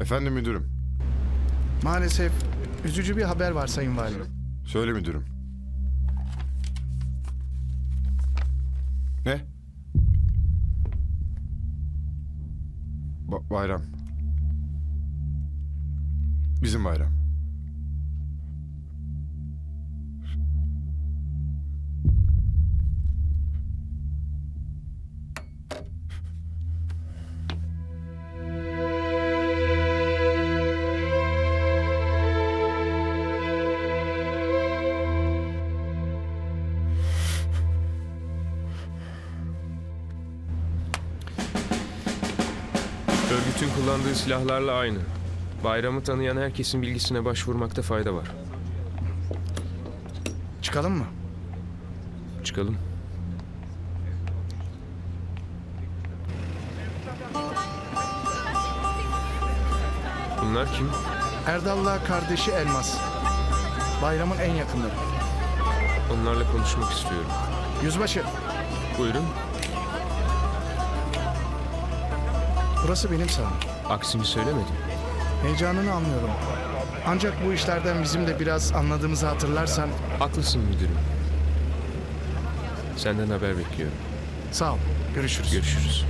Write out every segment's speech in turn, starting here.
Efendim müdürüm. Maalesef üzücü bir haber var Sayın Valim. Söyle müdürüm. Ne? Ba- bayram. Bizim bayram. Örgütün kullandığı silahlarla aynı. Bayramı tanıyan herkesin bilgisine başvurmakta fayda var. Çıkalım mı? Çıkalım. Bunlar kim? Erdal'la kardeşi Elmas. Bayramın en yakınları. Onlarla konuşmak istiyorum. Yüzbaşı, Buyurun. Burası benim sahamım. Aksini söylemedim. Heyecanını anlıyorum. Ancak bu işlerden bizim de biraz anladığımızı hatırlarsan Haklısın müdürüm. Senden haber bekliyorum. sağ ol. Görüşürüz. Görüşürüz.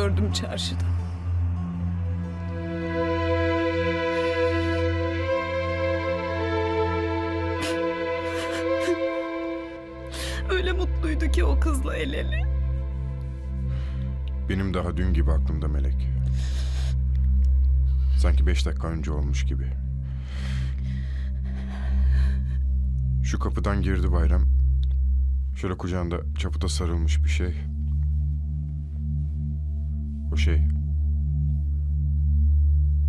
Gördüm çarşıda. Öyle mutluydu ki o kızla el ele. Benim daha dün gibi aklımda Melek. Sanki beş dakika önce olmuş gibi. Şu kapıdan girdi bayram. Şöyle kucağında çaputa sarılmış bir şey. O şey.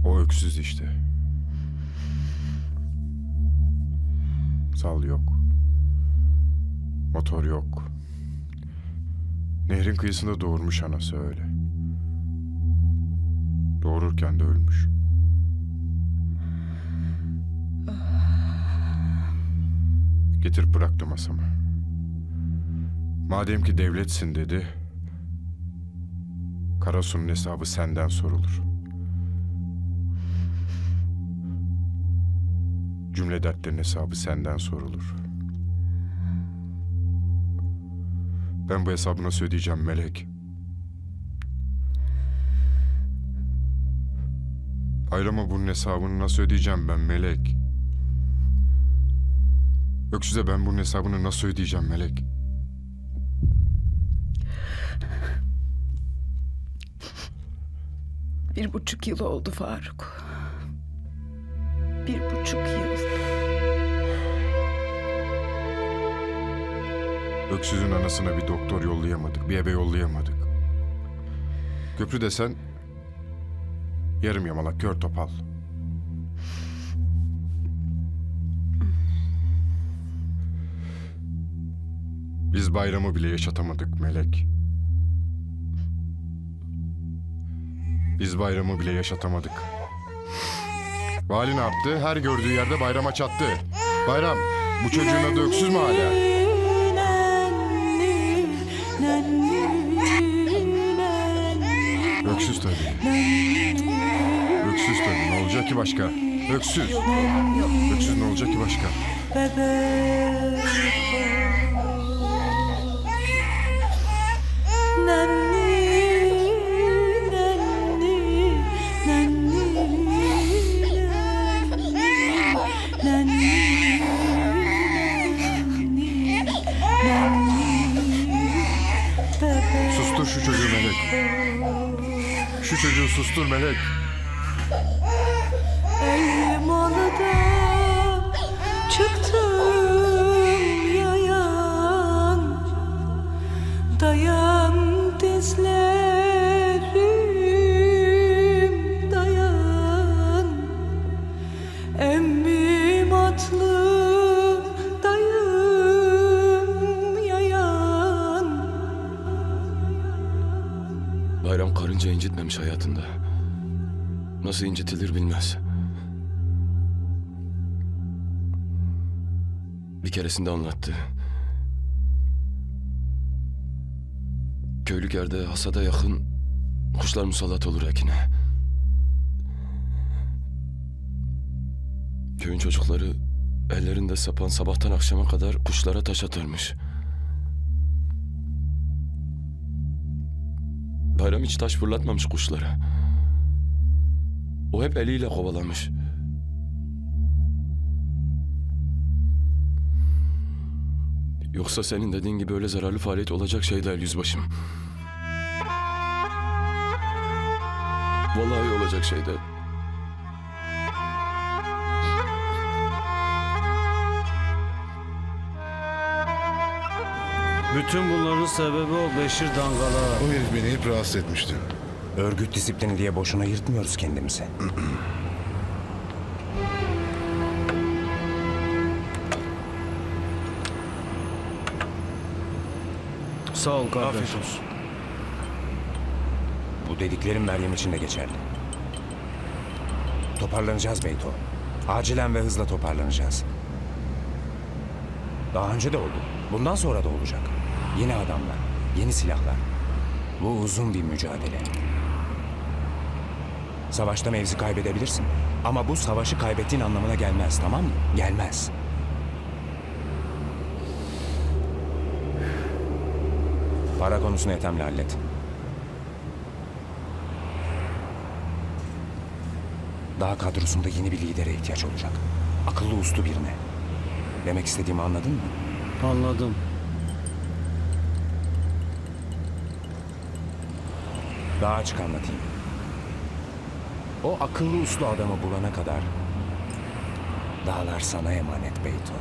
O öksüz işte. Sal yok. Motor yok. Nehrin kıyısında doğurmuş anası öyle. Doğururken de ölmüş. Getir bıraktı masama. Madem ki devletsin dedi. Karasu'nun hesabı senden sorulur. Cümle dertlerin hesabı senden sorulur. Ben bu hesabı nasıl ödeyeceğim Melek? Bayrama bunun hesabını nasıl ödeyeceğim ben Melek? Öksüze ben bunun hesabını nasıl ödeyeceğim Melek? Bir buçuk yıl oldu Faruk. Bir buçuk yıl. Öksüzün anasına bir doktor yollayamadık, bir ebe yollayamadık. Köprü desen yarım yamalak kör topal. Biz bayramı bile yaşatamadık Melek. Biz bayramı bile yaşatamadık. Vali ne yaptı? Her gördüğü yerde bayrama çattı. Bayram, bu çocuğun adı öksüz mü hala? Öksüz tabii. Öksüz tabii. Ne olacak ki başka? Öksüz. Öksüz ne olacak ki başka? Sustur Şu çocuğu sustur Melek. Önce incitmemiş hayatında. Nasıl incitilir bilmez. Bir keresinde anlattı. Köylük yerde hasada yakın kuşlar musallat olur ekine. Köyün çocukları ellerinde sapan sabahtan akşama kadar kuşlara taş atarmış. Bayram hiç taş fırlatmamış kuşlara. O hep eliyle kovalamış. Yoksa senin dediğin gibi öyle zararlı faaliyet olacak şey değil yüzbaşım. Vallahi olacak şey değil. Bütün bunların sebebi o Beşir Dangala. O herif beni hep rahatsız etmişti. Örgüt disiplini diye boşuna yırtmıyoruz kendimizi. Sağ ol kardeş. Bu dediklerim Meryem için de geçerli. Toparlanacağız Beyto. Acilen ve hızla toparlanacağız. Daha önce de oldu. Bundan sonra da olacak. Yeni adamlar, yeni silahlar. Bu uzun bir mücadele. Savaşta mevzi kaybedebilirsin. Ama bu savaşı kaybettiğin anlamına gelmez, tamam mı? Gelmez. Para konusunu Ethem'le hallet. Daha kadrosunda yeni bir lidere ihtiyaç olacak. Akıllı uslu birine. Demek istediğimi anladın mı? Anladım. Daha açık anlatayım. O akıllı uslu adamı bulana kadar dağlar sana emanet Beyto.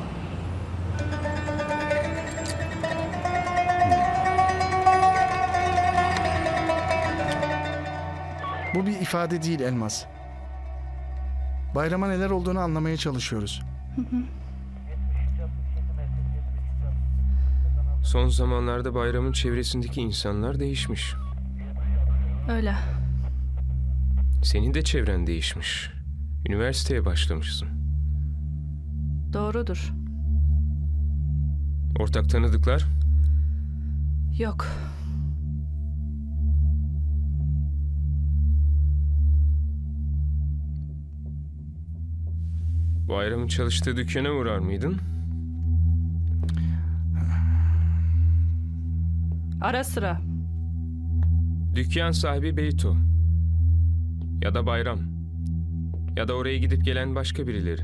Bu bir ifade değil Elmas. Bayrama neler olduğunu anlamaya çalışıyoruz. Son zamanlarda bayramın çevresindeki insanlar değişmiş. Öyle. Senin de çevren değişmiş. Üniversiteye başlamışsın. Doğrudur. Ortak tanıdıklar? Yok. Bayramın çalıştığı dükkana uğrar mıydın? Ara sıra. Dükkan sahibi Beyto. Ya da Bayram. Ya da oraya gidip gelen başka birileri.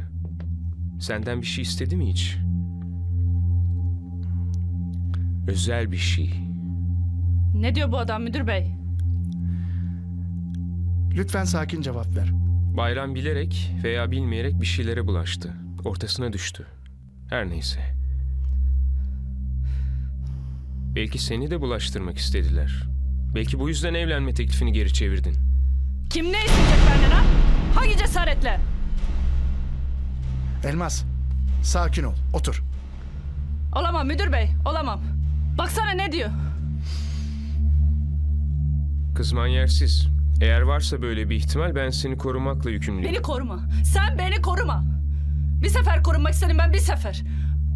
Senden bir şey istedi mi hiç? Özel bir şey. Ne diyor bu adam müdür bey? Lütfen sakin cevap ver. Bayram bilerek veya bilmeyerek bir şeylere bulaştı. Ortasına düştü. Her neyse. Belki seni de bulaştırmak istediler. Belki bu yüzden evlenme teklifini geri çevirdin. Kim ne isteyecek benden ha? Hangi cesaretle? Elmas, sakin ol, otur. Olamam müdür bey, olamam. Baksana ne diyor? Kızman yersiz. Eğer varsa böyle bir ihtimal ben seni korumakla yükümlüyüm. Beni koruma. Sen beni koruma. Bir sefer korunmak istedim ben bir sefer.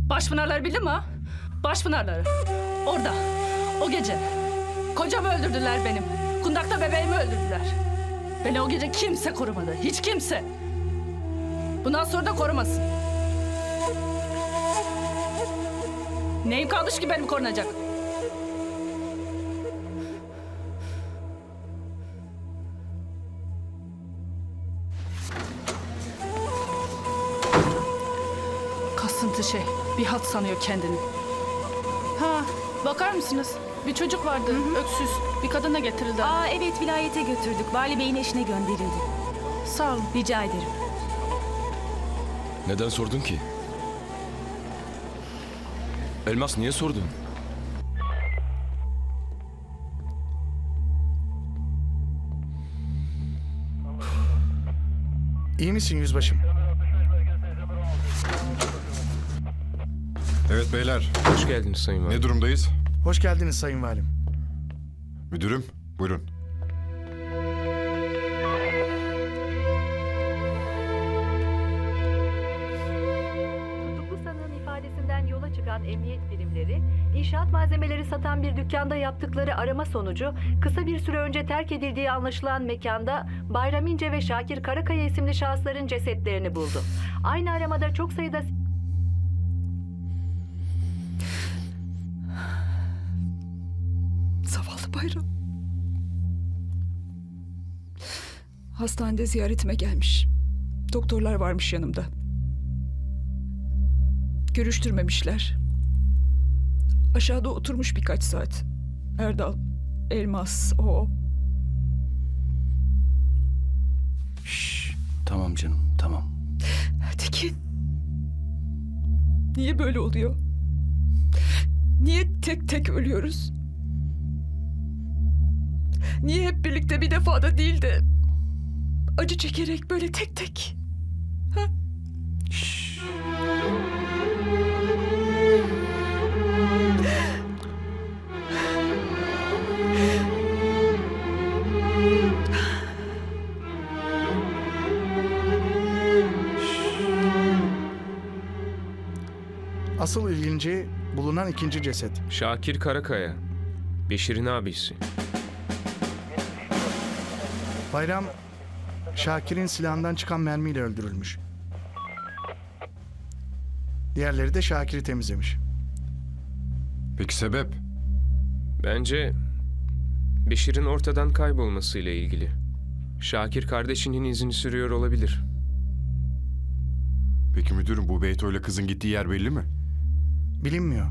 Başpınarları bildin mi ha? Başpınarları. Orada. O gece. Kocamı öldürdüler benim. Kundakta bebeğimi öldürdüler. Beni o gece kimse korumadı. Hiç kimse. Bundan sonra da korumasın. Neyim kalmış ki benim korunacak? Kasıntı şey. Bir hat sanıyor kendini. Ha, bakar mısınız? Bir çocuk vardı, öksüz. Bir kadına getirildi. Aa evet vilayete götürdük. Vali Bey'in eşine gönderildi. Sağ olun. Rica ederim. Neden sordun ki? Elmas niye sordun? İyi misin yüzbaşım? Evet beyler, Hoş geldiniz Sayın Valim. ne durumdayız? Hoş geldiniz Sayın Valim. Müdürüm, buyurun. Tutuklu sanığın ifadesinden yola çıkan emniyet birimleri, inşaat malzemeleri satan bir dükkanda yaptıkları arama sonucu kısa bir süre önce terk edildiği anlaşılan mekanda Bayram İnce ve Şakir Karakaya isimli şahısların cesetlerini buldu. Aynı aramada çok sayıda Bayram. Hastanede ziyaretime gelmiş. Doktorlar varmış yanımda. Görüştürmemişler. Aşağıda oturmuş birkaç saat. Erdal, Elmas, o. Şşş, tamam canım tamam. Tekin. Niye böyle oluyor? Niye tek tek ölüyoruz? Niye hep birlikte bir defada değil de acı çekerek böyle tek tek? Şşş. Asıl ilginci bulunan ikinci ceset. Şakir Karakaya. Beşir'in abisi. Bayram, Şakir'in silahından çıkan mermiyle öldürülmüş. Diğerleri de Şakir'i temizlemiş. Peki sebep? Bence Beşir'in ortadan kaybolmasıyla ilgili. Şakir kardeşinin izini sürüyor olabilir. Peki müdürüm bu Beyto ile kızın gittiği yer belli mi? Bilinmiyor.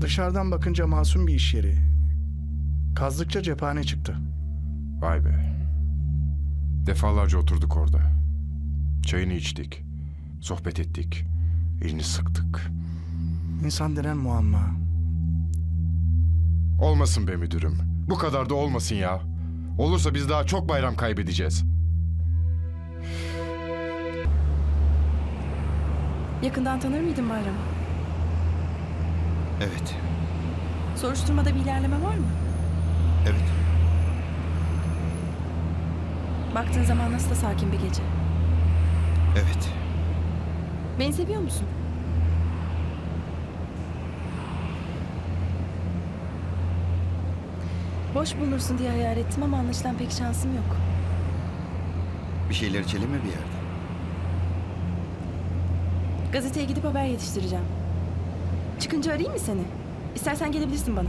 Dışarıdan bakınca masum bir iş yeri. Kazdıkça cephane çıktı. Vay be. Defalarca oturduk orada. Çayını içtik. Sohbet ettik. Elini sıktık. İnsan denen muamma. Olmasın be müdürüm. Bu kadar da olmasın ya. Olursa biz daha çok bayram kaybedeceğiz. Yakından tanır mıydın Bayram'ı? Evet, Soruşturmada bir ilerleme var mı? Evet. Baktığın zaman nasıl da sakin bir gece. Evet. Beni seviyor musun? Boş bulunursun diye hayal ettim ama anlaşılan pek şansım yok. Bir şeyler içelim mi bir yerde? Gazeteye gidip haber yetiştireceğim. Çıkınca arayayım mı seni? İstersen gelebilirsin bana.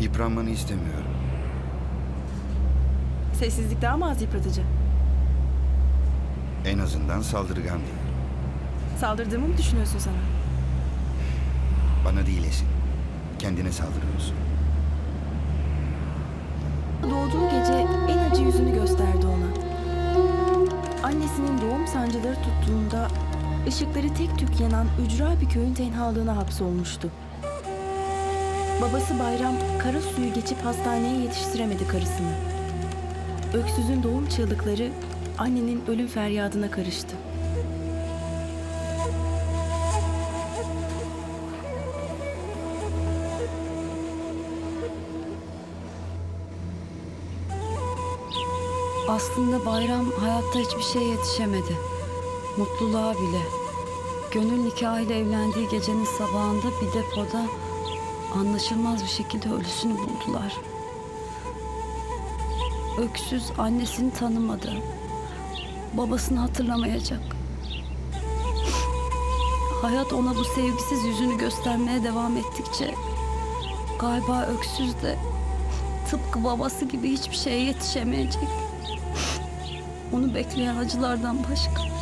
Yıpranmanı istemiyorum. Sessizlik daha mı az yıpratıcı? En azından saldırgan değil. Saldırdığımı mı düşünüyorsun sana? Bana değil Esin. Kendine saldırıyorsun. Doğduğu gece en acı yüzünü gösterdi ona. Annesinin doğum sancıları tuttuğunda ışıkları tek tük yanan ücra bir köyün tenhalığına hapsolmuştu. Babası Bayram kara suyu geçip hastaneye yetiştiremedi karısını. Öksüzün doğum çığlıkları annenin ölüm feryadına karıştı. Aslında bayram hayatta hiçbir şeye yetişemedi. Mutluluğa bile. Gönül nikahıyla evlendiği gecenin sabahında bir depoda anlaşılmaz bir şekilde ölüsünü buldular. Öksüz annesini tanımadı. Babasını hatırlamayacak. Hayat ona bu sevgisiz yüzünü göstermeye devam ettikçe galiba öksüz de tıpkı babası gibi hiçbir şeye yetişemeyecek. Onu bekleyen acılardan başka.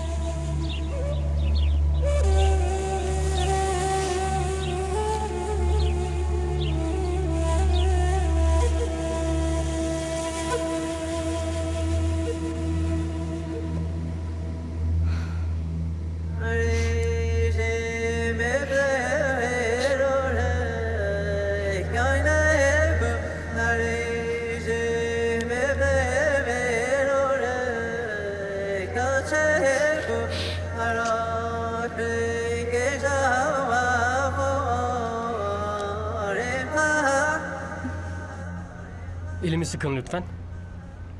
Elimi sıkın lütfen.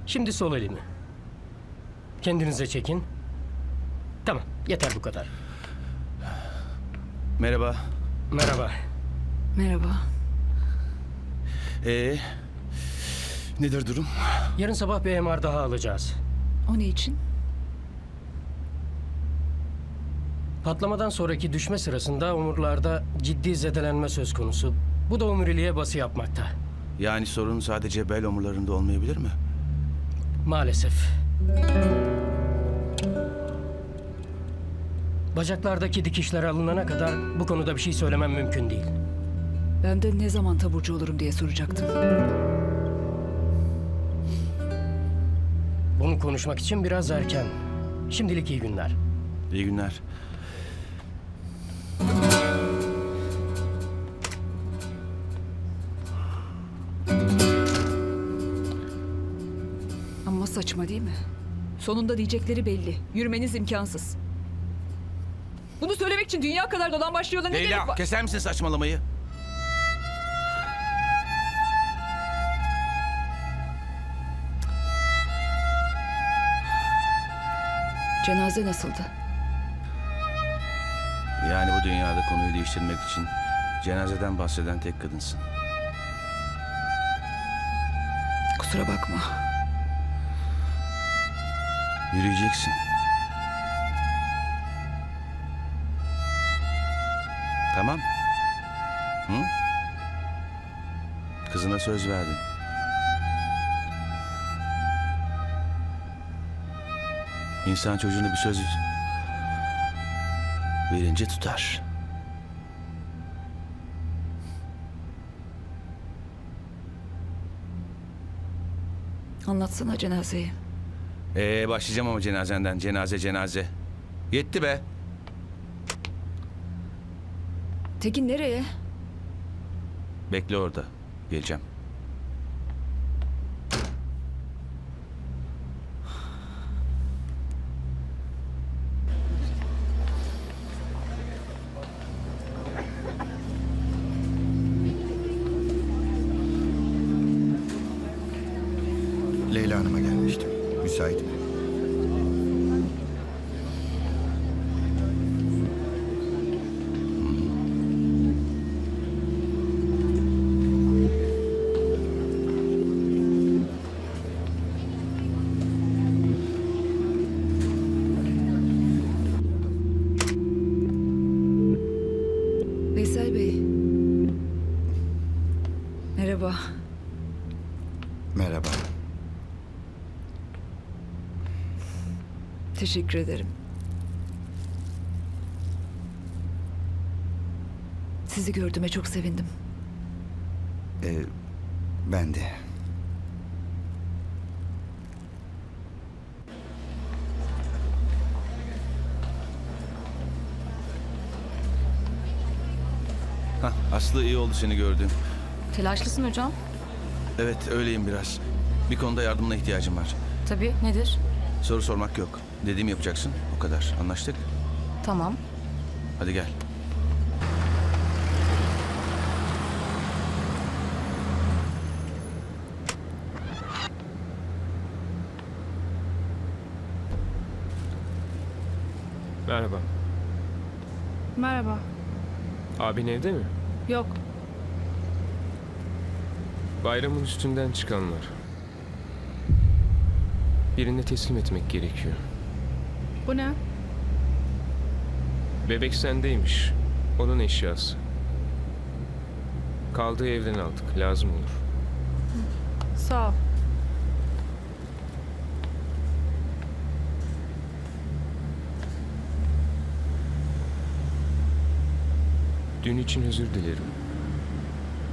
Şimdi sol elimi. Kendinize çekin. Tamam, yeter bu kadar. Merhaba. Merhaba. Merhaba. Ee, nedir durum? Yarın sabah bir MR daha alacağız. O ne için? Patlamadan sonraki düşme sırasında omurlarda ciddi zedelenme söz konusu. Bu da omuriliğe bası yapmakta. Yani sorun sadece bel omurlarında olmayabilir mi? Maalesef. Bacaklardaki dikişler alınana kadar bu konuda bir şey söylemem mümkün değil. Ben de ne zaman taburcu olurum diye soracaktım. Bunu konuşmak için biraz erken. Şimdilik iyi günler. İyi günler. Saçma değil mi? Sonunda diyecekleri belli. Yürümeniz imkansız. Bunu söylemek için dünya kadar dolan başlıyorlar. Ne gerek Leyla, var? keser misin saçmalamayı? Cenaze nasıldı? Yani bu dünyada konuyu değiştirmek için cenazeden bahseden tek kadınsın. Kusura bakma. Yürüyeceksin. Tamam. Hı? Kızına söz verdin. İnsan çocuğuna bir söz verince tutar. Anlatsana cenazeyi. Ee başlayacağım ama cenazenden. Cenaze cenaze. Yetti be. Tekin nereye? Bekle orada. Geleceğim. Müsait mi? Veysel Bey. Merhaba. Merhaba. Teşekkür ederim. Sizi gördüğüme çok sevindim. Ee, ben de. Hah, Aslı iyi oldu seni gördüğüm. Telaşlısın hocam. Evet öyleyim biraz. Bir konuda yardımına ihtiyacım var. Tabii, nedir? Soru sormak yok. Dediğimi yapacaksın. O kadar. Anlaştık? Tamam. Hadi gel. Merhaba. Merhaba. Abin evde mi? Yok, Bayramın üstünden çıkanlar. Birine teslim etmek gerekiyor. bu ne? Bebek sendeymiş. Onun eşyası. Kaldığı evden aldık. Lazım olur. Sağ ol. Dün için özür dilerim.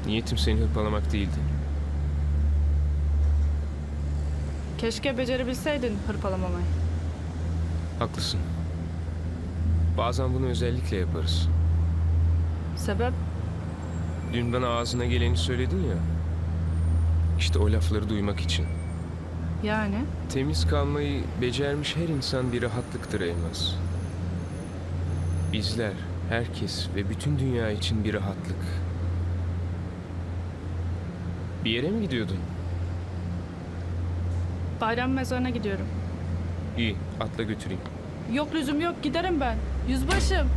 Niyetim seni hırpalamak değildi. Keşke becerebilseydin hırpalamamayı. Haklısın. Bazen bunu özellikle yaparız. Sebep? Dün bana ağzına geleni söyledin ya. İşte o lafları duymak için. Yani? Temiz kalmayı becermiş her insan bir rahatlıktır Elmas. Bizler, herkes ve bütün dünya için bir rahatlık. Bir yere mi gidiyordun? Bayram mezarına gidiyorum. İyi, atla götüreyim. Yok lüzum yok giderim ben. Yüzbaşım